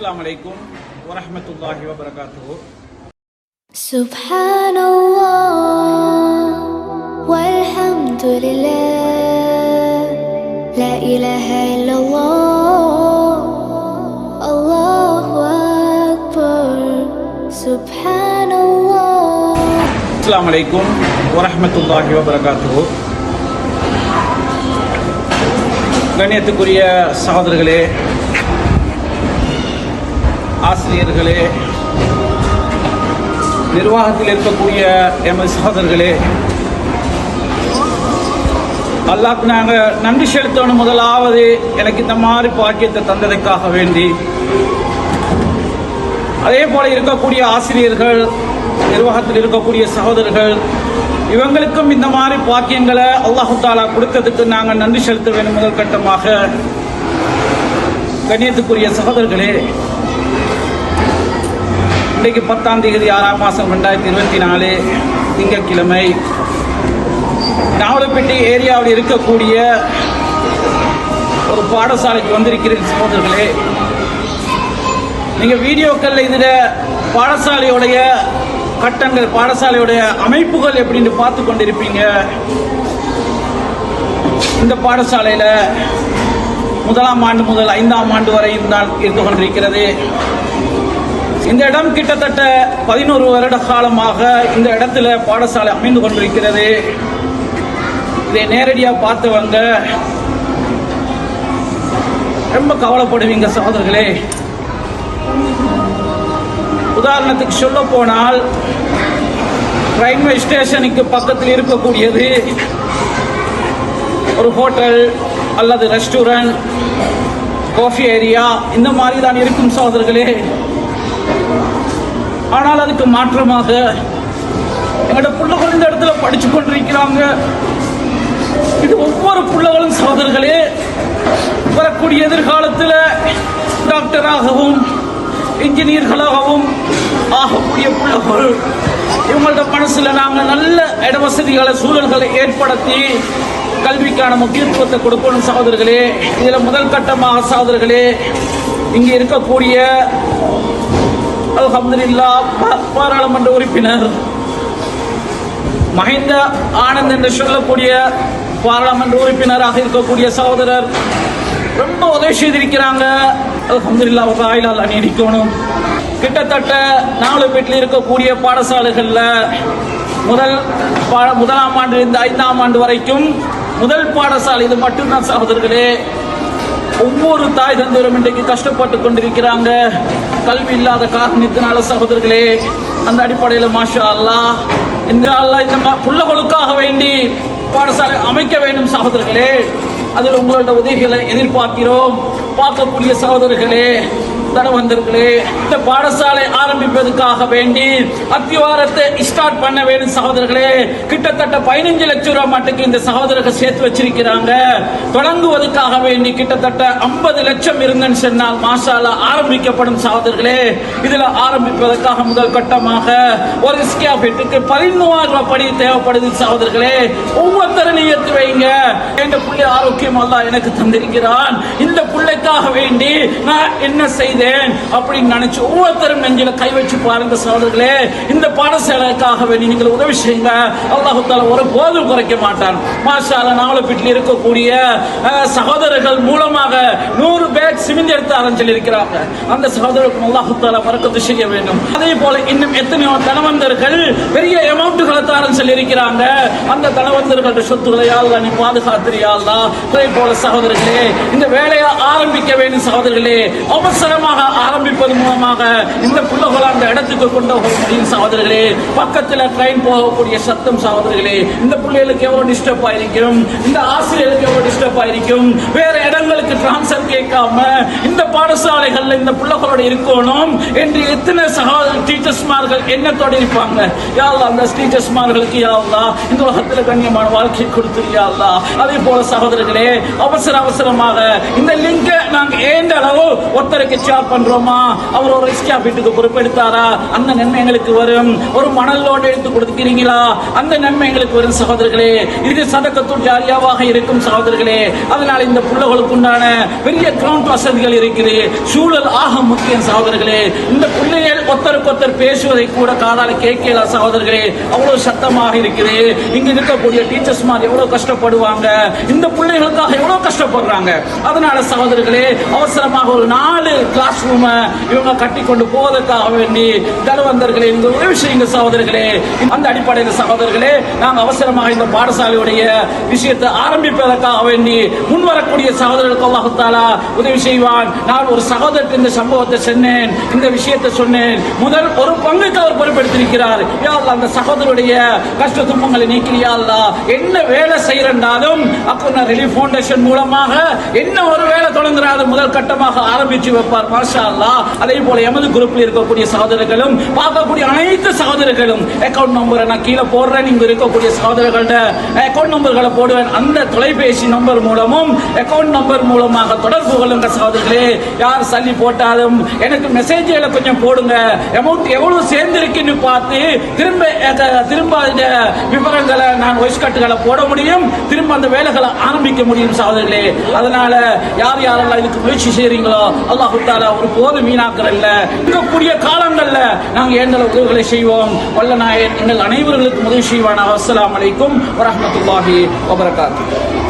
السلام عليكم ورحمة الله وبركاته سبحان الله والحمد لله لا إله إلا الله الله أكبر سبحان الله السلام عليكم ورحمة الله وبركاته கண்ணியத்துக்குரிய சகோதரர்களே ஆசிரியர்களே நிர்வாகத்தில் இருக்கக்கூடிய எமது சகோதரர்களே அல்லாக்கு நாங்கள் நன்றி செலுத்தணும் முதலாவது எனக்கு இந்த மாதிரி பாக்கியத்தை தந்ததுக்காக வேண்டி. அதே போல இருக்கக்கூடிய ஆசிரியர்கள் நிர்வாகத்தில் இருக்கக்கூடிய சகோதரர்கள் இவங்களுக்கும் இந்த மாதிரி பாக்கியங்களை அல்லாஹு தாலா கொடுத்ததுக்கு நாங்கள் நன்றி செலுத்த வேண்டும் முதல் கட்டமாக. கண்ணியத்துக்குரிய சகோதரர்களே இன்றைக்கு பத்தாம் தேதி ஆறாம் மாதம் ரெண்டாயிரத்தி இருபத்தி நாலு திங்கட்கிழமை. நாவலப்பட்டி ஏரியாவில் இருக்கக்கூடிய ஒரு பாடசாலைக்கு வந்திருக்கிறேன் சகோதரர்களே. நீங்கள் வீடியோக்களில் இதில் பாடசாலையுடைய கட்டங்கள் பாடசாலையுடைய அமைப்புகள் எப்படின்னு பார்த்து கொண்டிருப்பீங்க. இந்த பாடசாலையில் முதலாம் ஆண்டு முதல் ஐந்தாம் ஆண்டு வரை தான் இருந்து கொண்டிருக்கிறது. இந்த இடம் கிட்டத்தட்ட பதினோரு வருட காலமாக இந்த இடத்துல பாடசாலை அமைந்து கொண்டிருக்கிறது. இதை நேரடியாக பார்த்தவங்க ரொம்ப கவலைப்படுவீங்க சகோதரர்களே. உதாரணத்துக்கு சொல்ல போனால் ரயில்வே ஸ்டேஷனுக்கு பக்கத்தில் இருக்கக்கூடியது ஒரு ஹோட்டல் அல்லது ரெஸ்டாரண்ட் காஃபி ஏரியா இந்த மாதிரி தான் இருக்கும் சகோதரர்களே. ஆனால் அதுக்கு மாற்றமாக எங்களோட பிள்ளைகள் இந்த இடத்துல படித்து கொண்டிருக்கிறாங்க. இது ஒவ்வொரு பிள்ளைகளும் சகோதரர்களே வரக்கூடிய எதிர்காலத்தில் டாக்டராகவும் இன்ஜினியர்களாகவும் ஆகக்கூடிய பிள்ளைகள் இவங்களோட மனசில் நாங்கள் நல்ல இட வசதிகளை சூழல்களை ஏற்படுத்தி கல்விக்கான முக்கியத்துவத்தை கொடுக்கணும் சகோதரர்களே. இதில் முதல் கட்டமாக சகோதரர்களே இங்கே இருக்கக்கூடிய அலமதுல்லா பா- பாராளுமன்ற உறுப்பினர். மஹிந்த ஆனந்த் என்று சொல்லக்கூடிய பாராளுமன்ற உறுப்பினராக இருக்கக்கூடிய சகோதரர். ரொம்ப உதவி செய்திருக்கிறாங்க. அலமதுல்லா வாயிலால் அணியடிக்கணும். கிட்டத்தட்ட நாலு வீட்டில் இருக்கக்கூடிய பாடசாலைகளில் முதல் முதலாம் ஆண்டு இந்த ஐந்தாம் ஆண்டு வரைக்கும் முதல் பாடசாலை இது மட்டும்தான் சகோதரர்களே. ஒவ்வொரு தாய் தந்தோரும் இன்றைக்கு கஷ்டப்பட்டு கொண்டிருக்கிறாங்க. கல்வி இல்லாத காரணத்தினால சகோதரர்களே அந்த அடிப்படையில் மாஷா அல்லா இந்த அல்லாஹ் இந்த ம- புள்ளகளுக்காக வேண்டி பாடசாலை அமைக்க வேண்டும் சகோதரர்களே. அதில் உங்களோட உதவிகளை எதிர்பார்க்கிறோம். பார்க்கக்கூடிய சகோதரர்களே தனவந்தர்களே இந்த பாடசாலை ஆரம்பிப்பதற்காக வேண்டி அத்திவாரத்தை ஸ்டார்ட் பண்ண வேண்டும் சகோதரர்களே. கிட்டத்தட்ட பதினஞ்சு லட்சம் ரூபாய் மட்டுக்கு இந்த சகோதரர்கள் சேர்த்து வச்சிருக்கிறாங்க. தொடங்குவதற்காக வேண்டி கிட்டத்தட்ட ஐம்பது லட்சம் இருங்கன்னு சொன்னால் மாசாலா ஆரம்பிக்கப்படும் சகோதரர்களே. இதுல ஆரம்பிப்பதற்காக முதல் கட்டமாக ஒரு ஸ்கேபிட்டுக்கு பதிமூவாயிரம் ரூபாய் படி தேவைப்படுது சகோதரர்களே. ஒவ்வொருத்தரும் நியத்து வைங்க. என்ற பிள்ளை ஆரோக்கியம் அல்லாஹ் எனக்கு தந்திருக்கிறான். இந்த பிள்ளைக்காக வேண்டி நான் என்ன செய்தேன் அப்படின்னு நினைச்சு ஒவ்வொருத்தரும் நெஞ்சில கை வச்சு பாருங்க சகோதரர்களே இந்த பாடசாலைக்காக வேண்டி நீங்கள் உதவி செய்யுங்க. அல்லாஹு தாலா ஒரு போதும் குறைக்க மாட்டான். மாஷால நாவலப்பீட்டில் இருக்கக்கூடிய சகோதரர்கள் மூலமாக நூறு பேக் சிமெண்ட் எடுத்து ஆரம்பிச்சு இருக்கிறாங்க அந்த சகோதரருக்கு அல்லாஹு தாலா பறக்கத்து செய்ய வேண்டும். அதே போல இன்னும் எத்தனையோ தனவந்தர்கள் பெரிய அமௌண்ட்டுகளை தாரம் சொல்லியிருக்கிறாங்க. அந்த தனவந்தர்களுடைய சொத்துக்களை யாழ்லா நீ பாதுகாத்திரியாள்லா அதே போல சகோதரர்களே இந்த வேலையை ஆரம்பிக்க வேண்டும் சகோதரர்களே. அவசரமாக ஆரம்பிப்பது மூலமாக இந்த பிள்ளைகள் அந்த இடத்துக்கு கொண்டு போக முடியும் சகோதரர்களே. பக்கத்துல ட்ரெயின் போகக்கூடிய சத்தம் சகோதரர்களே. இந்த பிள்ளைகளுக்கு எவ்வளவு டிஸ்டர்ப் ஆயிருக்கும்? இந்த ஆசிரியர்களுக்கு எவ்வளவு டிஸ்டர்ப் ஆயிருக்கும்? வேற இடங்களுக்கு டிரான்ஸ்ஃபர் கேட்காம இந்த பாடசாலைகள்ல இந்த பிள்ளைகளோட இருக்கணும் என்று எத்தனை சகோதர டீச்சர்ஸ்மார்கள் எண்ணத்தோடு இருப்பாங்க. யாழ்லா அந்த டீச்சர்ஸ்மார்களுக்கு யாழ்லா இந்த உலகத்துல கண்ணியமான வாழ்க்கை கொடுத்து அல்லா. அதே போல சகோதரர்களே அவசர அவசரமாக இந்த லிங்கை நாங்க ஏண்ட அளவு ஒருத்தருக்கு பண்றோமா? அவர் ஒரு ரிஸ்கா வீட்டுக்கு பொறுப்பெடுத்தாரா? அந்த நன்மை எங்களுக்கு வரும். ஒரு மணல் லோடு எடுத்து கொடுத்துக்கிறீங்களா அந்த நன்மை எங்களுக்கு வரும் சகோதரர்களே. இது சதக்கத்துள் ஜாரியாவாக இருக்கும் சகோதரர்களே. அதனால் இந்த பிள்ளைகளுக்கு உண்டான பெரிய கிரவுண்ட் வசதிகள் இருக்குது. சூழல் ஆக முக்கியம் சகோதரர்களே. இந்த பிள்ளைகள் ஒருத்தருக்கு ஒருத்தர் பேசுவதை கூட காதால கேட்கல சகோதரர்களே. அவ்வளவு சத்தமாக இருக்குது. இங்க இருக்கக்கூடிய டீச்சர்ஸ் மாதிரி எவ்வளவு கஷ்டப்படுவாங்க? இந்த பிள்ளைகளுக்காக எவ்வளவு கஷ்டப்படுறாங்க? அதனால சகோதரர்களே அவசரமாக ஒரு நாலு கிளாஸ் ரூம் இவங்க கட்டி கொண்டு போவதற்காக வேண்டி தனவந்தர்களே இந்த உதவி செய்யுங்க சகோதரர்களே. அந்த அடிப்படையில் சகோதரர்களே நாங்கள் அவசரமாக இந்த பாடசாலையுடைய விஷயத்தை ஆரம்பிப்பதற்காக வேண்டி முன்வரக்கூடிய சகோதரர்களுக்கு அல்லாஹத்தாலா உதவி செய்வான். நான் ஒரு சகோதரத்து இந்த சம்பவத்தை சொன்னேன் இந்த விஷயத்தை சொன்னேன். முதல் ஒரு பங்குக்கு அவர் பொறுப்பெடுத்திருக்கிறார் யா அந்த சகோதரருடைய கஷ்ட துன்பங்களை நீக்கிறியா என்ன வேலை செய்யறண்டாலும் நான் ரிலீஃப் ஃபவுண்டேஷன் மூலமாக என்ன ஒரு வேலை தொடங்குறாலும் முதல் கட்டமாக ஆரம்பிச்சு வைப்பார். மாஷா அல்லா அதே போல எமது குரூப்ல இருக்கக்கூடிய சகோதரர்களும் பார்க்கக்கூடிய அனைத்து சகோதரர்களும் அக்கவுண்ட் நம்பரை நான் கீழே போடுறேன். இங்க இருக்கக்கூடிய சகோதரர்கள்ட்ட அக்கவுண்ட் நம்பர்களை போடுவேன். அந்த தொலைபேசி நம்பர் மூலமும் அக்கவுண்ட் நம்பர் மூலமாக தொடர்பு கொள்ளுங்க சகோதரர்களே. யார் சல்லி போட்டாலும் எனக்கு மெசேஜ்களை கொஞ்சம் போடுங்க. அமௌண்ட் எவ்வளவு சேர்ந்திருக்குன்னு பார்த்து திரும்ப திரும்ப இந்த விவரங்களை நான் ஒய்ஸ் கட்டுகளை போட முடியும். திரும்ப அந்த வேலைகளை ஆரம்பிக்க முடியும் சகோதரர்களே. அதனால யார் யாரெல்லாம் இதுக்கு முயற்சி செய்றீங்களோ அல்லாஹு தாலா ஒரு போது வீணாக்கிறல்ல இருக்கக்கூடிய காலங்கள்ல நாங்க எங்களை உதவிகளை செய்வோம்? வல்ல நாயன் எங்கள் அனைவர்களுக்கும் உதவி செய்வானா அஸ்லாம் வலைக்கும் வரமத்துல்லாஹி வபரகாத்து